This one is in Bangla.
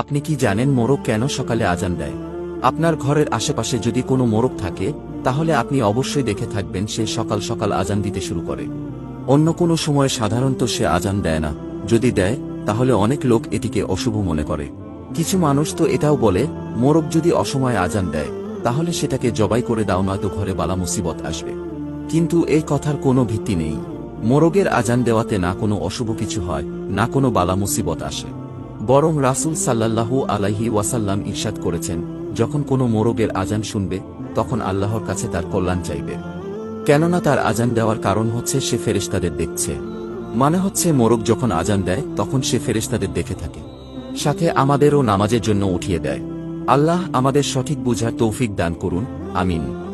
আপনি কি জানেন মোরগ কেন সকালে আজান দেয়? আপনার ঘরের আশেপাশে যদি কোনো মোরগ থাকে, তাহলে আপনি অবশ্যই দেখে থাকবেন সে সকাল সকাল আজান দিতে শুরু করে। অন্য কোনো সময় সাধারণত সে আজান দেয় না। যদি দেয়, তাহলে অনেক লোক এটিকে অশুভ মনে করে। কিছু মানুষ তো এটাও বলে, মোরগ যদি অসময়ে আজান দেয়, তাহলে সেটাকে জবাই করে দাও নয়তো ঘরে বালা মুসিবত আসবে। কিন্তু এই কথার কোনো ভিত্তি নেই। মোরগের আজান দেওয়াতে না কোনো অশুভ কিছু হয়, না কোনো বালা মুসিবত আসে। বরং রাসূল সাল্লাল্লাহু আলাইহি ওয়াসাল্লাম ইরশাদ করেছেন, যখন কোনো মোরগের আজান শুনবে, তখন আল্লাহর কাছে তার কল্যাণ চাইবে। কেননা তার আজান দেওয়ার কারণ হচ্ছে সে ফেরেশতাদের দেখছে। মানে হচ্ছে মোরগ যখন আজান দেয়, তখন সে ফেরেশতাদের দেখে থাকে। সাথে আমাদেরও নামাজের জন্য উঠিয়ে দেয়। আল্লাহ আমাদের সঠিক বুঝার তৌফিক দান করুন, আমিন।